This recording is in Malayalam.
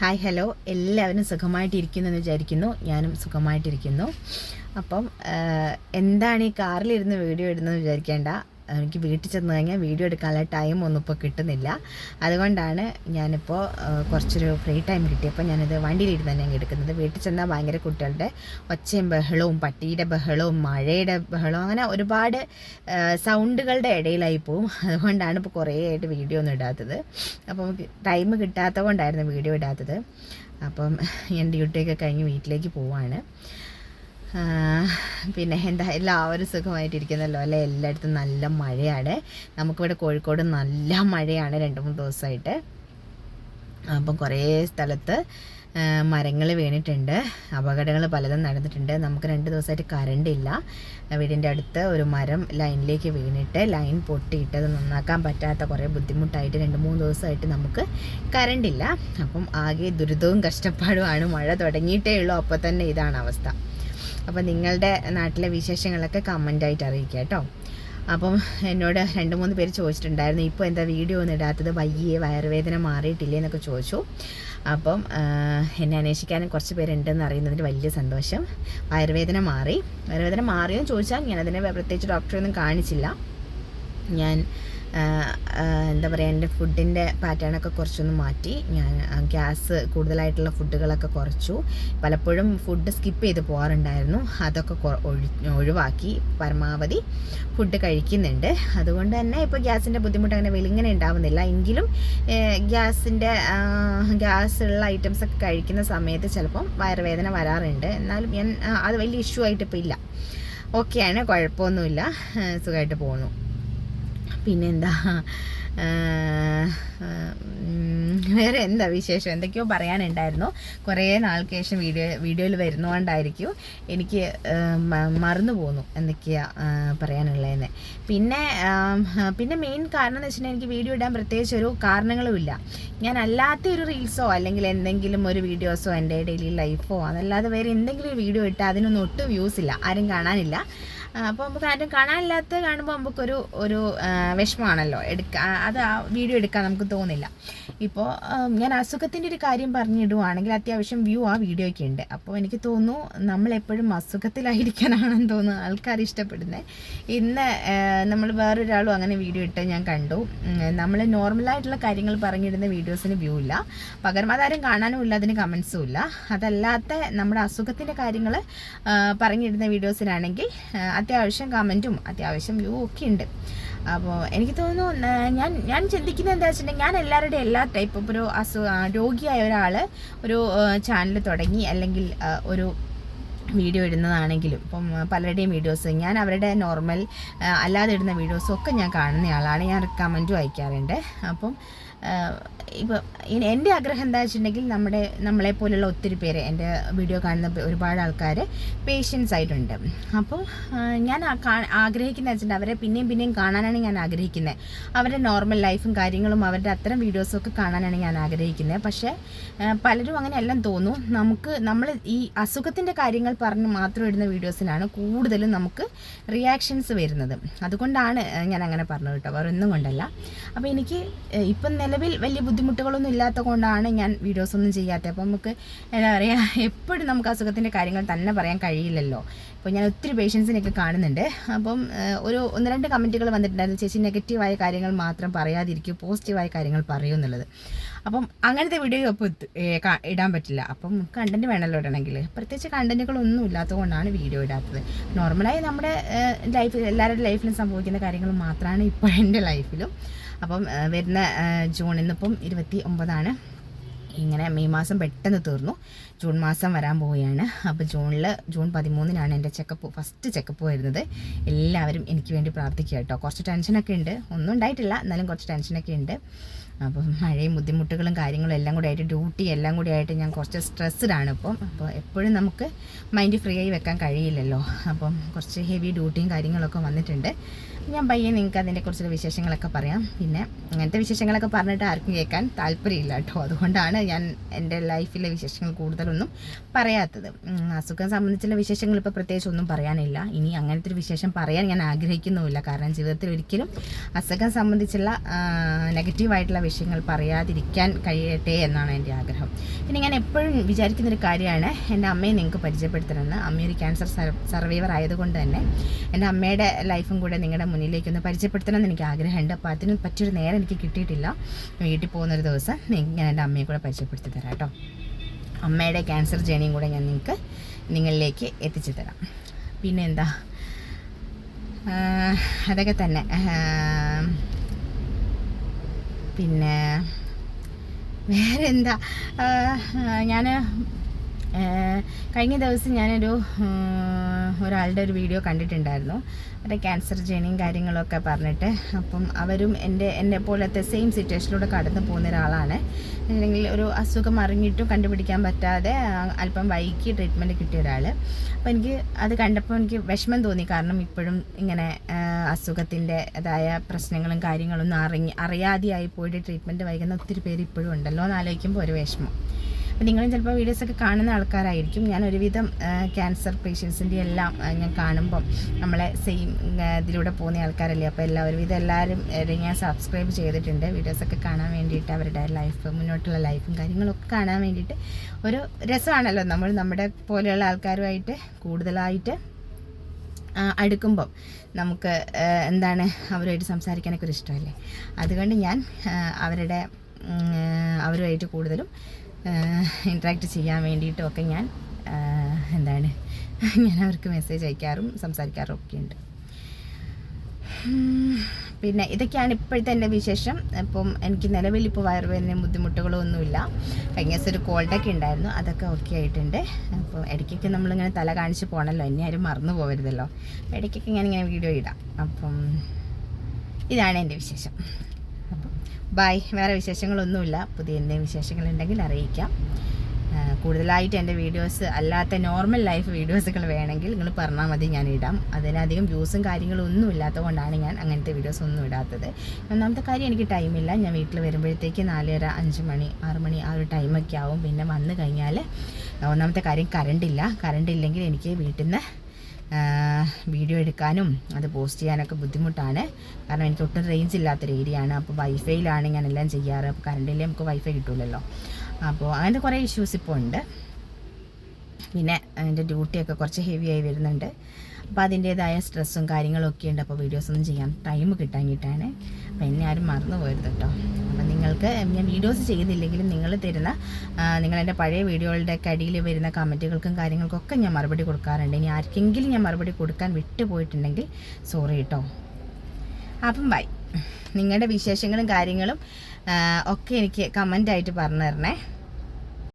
ഹായ് ഹലോ എല്ലാവരും സുഖമായിട്ടിരിക്കുന്നു എന്ന് വിചാരിക്കുന്നു. ഞാനും സുഖമായിട്ടിരിക്കുന്നു. അപ്പം എന്താണ് ഈ കാറിലിരുന്ന് വീഡിയോ ഇടുന്നതെന്ന് വിചാരിക്കേണ്ട. എനിക്ക് വീട്ടിൽ ചെന്ന് കഴിഞ്ഞാൽ വീഡിയോ എടുക്കാനുള്ള ടൈം ഒന്നും ഇപ്പോൾ കിട്ടുന്നില്ല. അതുകൊണ്ടാണ് ഞാനിപ്പോൾ കുറച്ചൊരു ഫ്രീ ടൈം കിട്ടിയപ്പോൾ ഞാനിത് വണ്ടിയിലിരുന്ന് തന്നെ എടുക്കുന്നത്. വീട്ടിൽ ചെന്നാൽ ഭയങ്കര കുട്ടികളുടെ ഒച്ചയും ബഹളവും പട്ടിയുടെ ബഹളവും മഴയുടെ ബഹളവും അങ്ങനെ ഒരുപാട് സൗണ്ടുകളുടെ ഇടയിലായി പോവും. അതുകൊണ്ടാണ് ഇപ്പോൾ കുറേ ആയിട്ട് വീഡിയോ ഒന്നും ഇടാത്തത്. അപ്പോൾ ടൈം കിട്ടാത്തത് കൊണ്ടായിരുന്നു വീഡിയോ ഇടാത്തത്. അപ്പം ഞാൻ ഡ്യൂട്ടിയൊക്കെ കഴിഞ്ഞ് വീട്ടിലേക്ക് പോവാണ്. പിന്നെ എന്താ എല്ലാവരും സുഖമായിട്ടിരിക്കുന്നല്ലോ അല്ലേ? എല്ലായിടത്തും നല്ല മഴയാണ്. നമുക്കിവിടെ കോഴിക്കോട് നല്ല മഴയാണ് രണ്ട് മൂന്ന് ദിവസമായിട്ട്. അപ്പം കുറേ സ്ഥലത്ത് മരങ്ങൾ വീണിട്ടുണ്ട്. അപകടങ്ങൾ പലതും നടന്നിട്ടുണ്ട്. നമുക്ക് രണ്ട് ദിവസമായിട്ട് കറണ്ട് ഇല്ല. വീടിന്റെ അടുത്ത് ഒരു മരം ലൈനിലേക്ക് വീണിട്ട് ലൈൻ പൊട്ടിയിട്ട് അത് നന്നാക്കാൻ പറ്റാത്ത കുറേ ബുദ്ധിമുട്ടായിട്ട് രണ്ട് മൂന്ന് ദിവസമായിട്ട് നമുക്ക് കറണ്ട് ഇല്ല. അപ്പം ആകെ ദുരിതവും കഷ്ടപ്പാടുമാണ് മഴ തുടങ്ങിയിട്ടേ ഉള്ളൂ. അപ്പോൾ തന്നെ ഇതാണ് അവസ്ഥ. അപ്പം നിങ്ങളുടെ നാട്ടിലെ വിശേഷങ്ങളൊക്കെ കമന്റായിട്ട് അറിയിക്കുക കേട്ടോ. അപ്പം എന്നോട് രണ്ട് മൂന്ന് പേര് ചോദിച്ചിട്ടുണ്ടായിരുന്നു ഇപ്പോൾ എന്താ വീഡിയോ ഒന്നും ഇടാത്തത്? വയ്യേ വയറുവേദന മാറിയിട്ടില്ലേ? എന്നൊക്കെ ചോദിച്ചു. അപ്പം എന്നെ അന്വേഷിക്കാനും കുറച്ച് പേരുണ്ടെന്ന് അറിയുന്നതിന് വലിയ സന്തോഷം. വയറുവേദന മാറി. വയറുവേദന മാറിയെന്ന് ചോദിച്ചാൽ ഞാൻ അതിനെ പ്രത്യേകിച്ച് ഡോക്ടറെ ഒന്നും കാണിച്ചില്ല. ഞാൻ എന്താ പറയുക എന്റെ ഫുഡിന്റെ പാറ്റേണൊക്കെ കുറച്ചൊന്ന് മാറ്റി. ഞാൻ ഗ്യാസ് കൂടുതലായിട്ടുള്ള ഫുഡുകളൊക്കെ കുറച്ചു. പലപ്പോഴും ഫുഡ് സ്കിപ്പ് ചെയ്ത് പോകാറുണ്ടായിരുന്നു അതൊക്കെ ഒഴിവാക്കി പരമാവധി ഫുഡ് കഴിക്കുന്നുണ്ട്. അതുകൊണ്ട് തന്നെ ഇപ്പോൾ ഗ്യാസിന്റെ ബുദ്ധിമുട്ട് അങ്ങനെ വെളിങ്ങനെ ഉണ്ടാവുന്നില്ല. എങ്കിലും ഗ്യാസിന്റെ ഗ്യാസ് ഉള്ള ഐറ്റംസ് ഒക്കെ കഴിക്കുന്ന സമയത്ത് ചിലപ്പം വയറുവേദന വരാറുണ്ട്. എന്നാലും ഞാൻ അത് വലിയ ഇഷ്യൂ ആയിട്ട് ഇപ്പോൾ ഇല്ല. ഓക്കെയാണ് കുഴപ്പമൊന്നുമില്ല. സുഖമായിട്ട് പോകുന്നു പിന്നെന്താ? വേറെ എന്താ വിശേഷം? എന്തൊക്കെയോ പറയാനുണ്ടായിരുന്നു. കുറേ നാൾക്ക് ശേഷം വീഡിയോ വീഡിയോയിൽ വരുന്നതുകൊണ്ടായിരിക്കും എനിക്ക് മറന്നു പോന്നു എന്തൊക്കെയാ പറയാനുള്ളതെന്ന്. പിന്നെ പിന്നെ മെയിൻ കാരണം എന്ന് വെച്ചിട്ടുണ്ടെങ്കിൽ എനിക്ക് വീഡിയോ ഇടാൻ പ്രത്യേകിച്ച് ഒരു കാരണങ്ങളുമില്ല ഞാൻ അല്ലാത്ത ഒരു റീൽസോ അല്ലെങ്കിൽ എന്തെങ്കിലും ഒരു വീഡിയോസോ എന്റെ ഡെയിലി ലൈഫോ അതല്ലാതെ വേറെ എന്തെങ്കിലും ഒരു വീഡിയോ ഇട്ടാൽ അതിനൊന്നും ഒട്ടും വ്യൂസ് ഇല്ല. ആരും കാണാനില്ല. അപ്പോൾ നമുക്ക് ആരും കാണാനില്ലാത്ത കാണുമ്പോൾ നമുക്കൊരു ഒരു വിഷമമാണല്ലോ. എടുക്കാൻ അത് ആ വീഡിയോ എടുക്കാൻ നമുക്ക് തോന്നില്ല. ഇപ്പോൾ ഞാൻ അസുഖത്തിന്റെ ഒരു കാര്യം പറഞ്ഞിടുവാണെങ്കിൽ അത്യാവശ്യം വ്യൂ ആ വീഡിയോയ്ക്ക് ഉണ്ട്. അപ്പോൾ എനിക്ക് തോന്നുന്നു നമ്മളെപ്പോഴും അസുഖത്തിലായിരിക്കാനാണെന്ന് തോന്നുന്നു ആൾക്കാർ ഇഷ്ടപ്പെടുന്നത് ഇന്ന് നമ്മൾ വേറൊരാളും അങ്ങനെ വീഡിയോ ഇട്ട് ഞാൻ കണ്ടു. നമ്മൾ നോർമലായിട്ടുള്ള കാര്യങ്ങൾ പറഞ്ഞിടുന്ന വീഡിയോസിന് വ്യൂ ഇല്ല. പകരം അതാരും കാണാനും ഇല്ല അതിന് കമൻസും ഇല്ല. അതല്ലാത്ത നമ്മുടെ അസുഖത്തിന്റെ കാര്യങ്ങൾ പറഞ്ഞിടുന്ന വീഡിയോസിനാണെങ്കിൽ അത്യാവശ്യം കമന്റും അത്യാവശ്യം വ്യൂ ഒക്കെ ഉണ്ട്. അപ്പോൾ എനിക്ക് തോന്നുന്നു ഞാൻ ഞാൻ ചിന്തിക്കുന്നത് എന്താ വെച്ചിട്ടുണ്ടെങ്കിൽ ഞാൻ എല്ലാവരുടെയും എല്ലാ ടൈപ്പ് ഇപ്പോൾ ഒരു അസു രോഗിയായ ഒരാൾ ഒരു ചാനൽ തുടങ്ങി അല്ലെങ്കിൽ ഒരു വീഡിയോ ഇടുന്നതാണെങ്കിലും ഇപ്പം പലരുടെയും വീഡിയോസ് ഞാൻ അവരുടെ നോർമൽ അല്ലാതെ ഇടുന്ന വീഡിയോസും ഒക്കെ ഞാൻ കാണുന്നയാളാണ്. ഞാൻ കമന്റും അയക്കാറുണ്ട്. അപ്പം ഇപ്പോൾ എന്റെ ആഗ്രഹം എന്താ വെച്ചിട്ടുണ്ടെങ്കിൽ നമ്മുടെ നമ്മളെ പോലുള്ള ഒത്തിരി പേര് എന്റെ വീഡിയോ കാണുന്ന ഒരുപാട് ആൾക്കാർ പേഷ്യൻസ് ആയിട്ടുണ്ട്. അപ്പോൾ ഞാൻ ആഗ്രഹിക്കുന്നത് വെച്ചിട്ടുണ്ടെങ്കിൽ അവരെ പിന്നെയും പിന്നെയും കാണാനാണ് ഞാൻ ആഗ്രഹിക്കുന്നത് അവരുടെ നോർമൽ ലൈഫും കാര്യങ്ങളും അവരുടെ അത്തരം വീഡിയോസും ഒക്കെ കാണാനാണ് ഞാൻ ആഗ്രഹിക്കുന്നത് പക്ഷേ പലരും അങ്ങനെ എല്ലാം തോന്നും. നമുക്ക് നമ്മൾ ഈ അസുഖത്തിന്റെ കാര്യങ്ങൾ പറഞ്ഞ് മാത്രം ഇടുന്ന വീഡിയോസിനാണ് കൂടുതലും നമുക്ക് റിയാക്ഷൻസ് വരുന്നത്. അതുകൊണ്ടാണ് ഞാൻ അങ്ങനെ പറഞ്ഞു കേട്ടോ. വേറെ ഒന്നും കൊണ്ടല്ല. അപ്പോൾ എനിക്ക് ഇപ്പം നിലവിൽ വലിയ ബുദ്ധിമുട്ടുകളൊന്നും ഇല്ലാത്ത കൊണ്ടാണ് ഞാൻ വീഡിയോസ് ഒന്നും ചെയ്യാത്തത്. അപ്പോൾ നമുക്ക് എന്താ പറയുക എപ്പോഴും നമുക്ക് അസുഖത്തിന്റെ കാര്യങ്ങൾ തന്നെ പറയാൻ കഴിയില്ലല്ലോ. അപ്പോൾ ഞാൻ ഒത്തിരി പേഷ്യൻസിനെയൊക്കെ കാണുന്നുണ്ട്. അപ്പം ഒരു ഒന്ന് രണ്ട് കമന്റുകൾ വന്നിട്ടുണ്ടായിരുന്നു. ചേച്ചി നെഗറ്റീവായ കാര്യങ്ങൾ മാത്രം പറയാതിരിക്കും പോസിറ്റീവായ കാര്യങ്ങൾ പറയൂ എന്നുള്ളത്. അപ്പം അങ്ങനത്തെ വീഡിയോ അപ്പോൾ ഇടാൻ പറ്റില്ല. അപ്പം കണ്ടന്റ് വേണമല്ലോ ഇടണമെങ്കിൽ. പ്രത്യേകിച്ച് കണ്ടന്റുകളൊന്നും ഇല്ലാത്തത് കൊണ്ടാണ് വീഡിയോ ഇടാത്തത്. നോർമലായി നമ്മുടെ ലൈഫ് എല്ലാവരുടെ ലൈഫിലും സംഭവിക്കുന്ന കാര്യങ്ങൾ മാത്രമാണ് ഇപ്പോൾ എന്റെ ലൈഫിലും അപ്പം വരുന്ന ജൂണിൽ ജൂൺ ഇന്നിപ്പം ഇരുപത്തി ഒമ്പതാണ് ഇങ്ങനെ മെയ് മാസം പെട്ടെന്ന് തീർന്നു. ജൂൺ മാസം വരാൻ പോവുകയാണ്. അപ്പോൾ ജൂണിൽ ജൂൺ പതിമൂന്നിനാണ് എന്റെ ചെക്കപ്പ് ഫസ്റ്റ് ചെക്കപ്പ് വരുന്നത്. എല്ലാവരും എനിക്ക് വേണ്ടി പ്രാർത്ഥിക്കുക കേട്ടോ. കുറച്ച് ടെൻഷനൊക്കെ ഉണ്ട്. ഒന്നും ഉണ്ടായിട്ടില്ല. എന്നാലും കുറച്ച് ടെൻഷനൊക്കെ ഉണ്ട്. അപ്പം മഴയും ബുദ്ധിമുട്ടുകളും കാര്യങ്ങളും എല്ലാം കൂടി ആയിട്ട് ഡ്യൂട്ടി എല്ലാം കൂടി ആയിട്ട് ഞാൻ കുറച്ച് സ്ട്രെസ്ഡാണ് ഇപ്പം. അപ്പോൾ എപ്പോഴും നമുക്ക് മൈൻഡ് ഫ്രീ ആയി വെക്കാൻ കഴിയില്ലല്ലോ. അപ്പം കുറച്ച് ഹെവി ഡ്യൂട്ടിയും കാര്യങ്ങളൊക്കെ വന്നിട്ടുണ്ട്. ഞാൻ പയ്യെ നിങ്ങൾക്ക് അതിന്റെ കുറിച്ചുള്ള വിശേഷങ്ങളൊക്കെ പറയാം. പിന്നെ അങ്ങനത്തെ വിശേഷങ്ങളൊക്കെ പറഞ്ഞിട്ട് ആർക്കും കേൾക്കാൻ താല്പര്യമില്ല കേട്ടോ. അതുകൊണ്ടാണ് ഞാൻ എന്റെ ലൈഫിലെ വിശേഷങ്ങൾ കൂടുതലൊന്നും പറയാത്തത്. അസുഖം സംബന്ധിച്ചുള്ള വിശേഷങ്ങൾ ഇപ്പോൾ പ്രത്യേകിച്ച് ഒന്നും പറയാനില്ല. ഇനി അങ്ങനത്തെ ഒരു വിശേഷം പറയാൻ ഞാൻ ആഗ്രഹിക്കുന്നുമില്ല. കാരണം ജീവിതത്തിൽ ഒരിക്കലും അസുഖം സംബന്ധിച്ചുള്ള നെഗറ്റീവായിട്ടുള്ള വിഷയങ്ങൾ പറയാതിരിക്കാൻ കഴിയട്ടെ എന്നാണ് എന്റെ ആഗ്രഹം. പിന്നെ ഞാൻ എപ്പോഴും വിചാരിക്കുന്നൊരു കാര്യമാണ് എന്റെ അമ്മയെ നിങ്ങൾക്ക് പരിചയപ്പെടുത്തണമെന്ന്. അമ്മയൊരു ക്യാൻസർ സർവൈവർ ആയതുകൊണ്ട് തന്നെ എന്റെ അമ്മയുടെ ലൈഫും കൂടെ നിങ്ങളുടെ മുന്നിലേക്ക് ഒന്ന് പരിചയപ്പെടുത്തണം എന്ന് എനിക്ക് ആഗ്രഹമുണ്ട്. അപ്പോൾ അതിന് പറ്റിയൊരു നേരം എനിക്ക് കിട്ടിയിട്ടില്ല. വീട്ടിൽ പോകുന്നൊരു ദിവസം ഞാൻ എന്റെ അമ്മയെ കൂടെ പരിചയപ്പെടുത്തി തരാം കേട്ടോ. അമ്മയുടെ ക്യാൻസർ ജേണിയും കൂടെ ഞാൻ നിങ്ങൾക്ക് നിങ്ങളിലേക്ക് എത്തിച്ചു തരാം. പിന്നെ എന്താ ആഹ് അതൊക്കെ തന്നെ. പിന്നെ വേറെ എന്താ ഞാൻ കഴിഞ്ഞ ദിവസം ഞാനൊരു ഒരാളുടെ ഒരു വീഡിയോ കണ്ടിട്ടുണ്ടായിരുന്നു. അവരുടെ ക്യാൻസർ ജേണിയും കാര്യങ്ങളൊക്കെ പറഞ്ഞിട്ട് അപ്പം അവരും എന്റെ എന്നെ പോലത്തെ സെയിം സിറ്റുവേഷനിലൂടെ കടന്നു പോകുന്ന ഒരാളാണ്. അല്ലെങ്കിൽ ഒരു അസുഖം അറിഞ്ഞിട്ടും കണ്ടുപിടിക്കാൻ പറ്റാതെ അല്പം വൈകി ട്രീറ്റ്മെന്റ് കിട്ടിയ ഒരാൾ അപ്പോൾ എനിക്ക് അത് കണ്ടപ്പോൾ എനിക്ക് വിഷമം തോന്നി. കാരണം ഇപ്പോഴും ഇങ്ങനെ അസുഖത്തിന്റെ അതായ പ്രശ്നങ്ങളും കാര്യങ്ങളൊന്നും അറിഞ്ഞ് അറിയാതെയായി പോയിട്ട് ട്രീറ്റ്മെന്റ് വൈകുന്ന ഒത്തിരി പേര് ഇപ്പോഴും ഉണ്ടല്ലോ എന്ന് ആലോചിക്കുമ്പോൾ ഒരു വിഷമം. അപ്പോൾ നിങ്ങളും ചിലപ്പോൾ വീഡിയോസൊക്കെ കാണുന്ന ആൾക്കാരായിരിക്കും. ഞാൻ ഒരുവിധം ക്യാൻസർ പേഷ്യൻസിന്റെ എല്ലാം ഞാൻ കാണുമ്പം നമ്മളെ സെയിം ഇതിലൂടെ പോകുന്ന ആൾക്കാരല്ലേ? അപ്പോൾ എല്ലാ ഒരുവിധം എല്ലാവരും ഞാൻ സബ്സ്ക്രൈബ് ചെയ്തിട്ടുണ്ട്. വീഡിയോസൊക്കെ കാണാൻ വേണ്ടിയിട്ട് അവരുടെ ലൈഫ് മുന്നോട്ടുള്ള ലൈഫും കാര്യങ്ങളൊക്കെ കാണാൻ വേണ്ടിയിട്ട് ഒരു രസമാണല്ലോ നമ്മൾ നമ്മുടെ പോലെയുള്ള ആൾക്കാരുമായിട്ട് കൂടുതലായിട്ട് അടുക്കുമ്പം നമുക്ക് എന്താണ് അവരുമായിട്ട് സംസാരിക്കാനൊക്കെ ഒരു ഇഷ്ടമല്ലേ? അതുകൊണ്ട് ഞാൻ അവരുടെ അവരുമായിട്ട് കൂടുതലും ഇൻട്രാക്ട് ചെയ്യാൻ വേണ്ടിയിട്ടുമൊക്കെ ഞാൻ എന്താണ് ഞാൻ അവർക്ക് മെസ്സേജ് അയക്കാറും സംസാരിക്കാറും ഒക്കെ ഉണ്ട്. പിന്നെ ഇതൊക്കെയാണ് ഇപ്പോഴത്തെ എന്റെ വിശേഷം. ഇപ്പം എനിക്ക് നിലവിൽ ഇപ്പോൾ വയറുവേദനയും ബുദ്ധിമുട്ടുകളോ ഒന്നുമില്ല. കഴിഞ്ഞ ദിവസം ഒരു കോൾഡൊക്കെ ഉണ്ടായിരുന്നു. അതൊക്കെ ഓക്കെ ആയിട്ടുണ്ട്. അപ്പോൾ ഇടയ്ക്കൊക്കെ നമ്മളിങ്ങനെ തല കാണിച്ച് പോകണമല്ലോ എന്നെ ആരും മറന്നു പോകരുതല്ലോ ഇടയ്ക്കൊക്കെ ഞാനിങ്ങനെ വീഡിയോ ഇടാം. അപ്പം ഇതാണ് എന്റെ വിശേഷം. ബൈ വേറെ വിശേഷങ്ങളൊന്നുമില്ല. പുതിയ എന്തെങ്കിലും വിശേഷങ്ങളുണ്ടെങ്കിൽ അറിയിക്കാം. കൂടുതലായിട്ട് എന്റെ വീഡിയോസ് അല്ലാത്ത നോർമൽ ലൈഫ് വീഡിയോസുകൾ വേണമെങ്കിൽ നിങ്ങൾ പറഞ്ഞാൽ മതി ഞാൻ ഇടാം. അതിനധികം വ്യൂസും കാര്യങ്ങളും ഒന്നും ഇല്ലാത്ത കൊണ്ടാണ് ഞാൻ അങ്ങനത്തെ വീഡിയോസ് ഒന്നും ഇടാത്തത്. ഒന്നാമത്തെ കാര്യം എനിക്ക് ടൈമില്ല ഞാൻ വീട്ടിൽ വരുമ്പോഴത്തേക്ക് നാലര അഞ്ച് മണി ആറ് മണി ആ ഒരു ടൈമൊക്കെ ആവും. പിന്നെ വന്നു കഴിഞ്ഞാൽ ഒന്നാമത്തെ കാര്യം കറണ്ടില്ല കറണ്ട് ഇല്ലെങ്കിൽ എനിക്ക് വീട്ടിൽ നിന്ന് വീഡിയോ എടുക്കാനും അത് പോസ്റ്റ് ചെയ്യാനൊക്കെ ബുദ്ധിമുട്ടാണ്. കാരണം എനിക്ക് ഒട്ടും റേഞ്ച് ഇല്ലാത്തൊരു ഏരിയ ആണ്. അപ്പോൾ വൈഫൈയിലാണ് ഞാനെല്ലാം ചെയ്യാറ്. അപ്പോൾ കറണ്ടില്ലേ നമുക്ക് വൈഫൈ കിട്ടില്ലല്ലോ അപ്പോൾ അങ്ങനത്തെ കുറേ ഇഷ്യൂസ് ഇപ്പോൾ ഉണ്ട്. പിന്നെ എന്റെ ഡ്യൂട്ടിയൊക്കെ കുറച്ച് ഹെവി ആയി വരുന്നുണ്ട്. അപ്പോൾ അതിന്റേതായ സ്ട്രെസ്സും കാര്യങ്ങളും ഒക്കെ ഉണ്ട്. അപ്പോൾ വീഡിയോസ് ഒന്നും ചെയ്യാൻ ടൈം കിട്ടാഞ്ഞിട്ടാണ് അപ്പോൾ എന്നെ ആരും മറന്നു പോയത് കേട്ടോ. അപ്പം നിങ്ങൾക്ക് ഞാൻ വീഡിയോസ് ചെയ്യുന്നില്ലെങ്കിലും നിങ്ങൾ തരുന്ന നിങ്ങളെന്റെ പഴയ വീഡിയോകളുടെ അടിയിൽ വരുന്ന കമന്റുകൾക്കും കാര്യങ്ങൾക്കൊക്കെ ഞാൻ മറുപടി കൊടുക്കാറുണ്ട്. ഇനി ആർക്കെങ്കിലും ഞാൻ മറുപടി കൊടുക്കാൻ വിട്ടുപോയിട്ടുണ്ടെങ്കിൽ സോറി കേട്ടോ അപ്പം ബൈ നിങ്ങളുടെ വിശേഷങ്ങളും കാര്യങ്ങളും ഒക്കെ എനിക്ക് കമന്റായിട്ട് പറഞ്ഞു തരണേ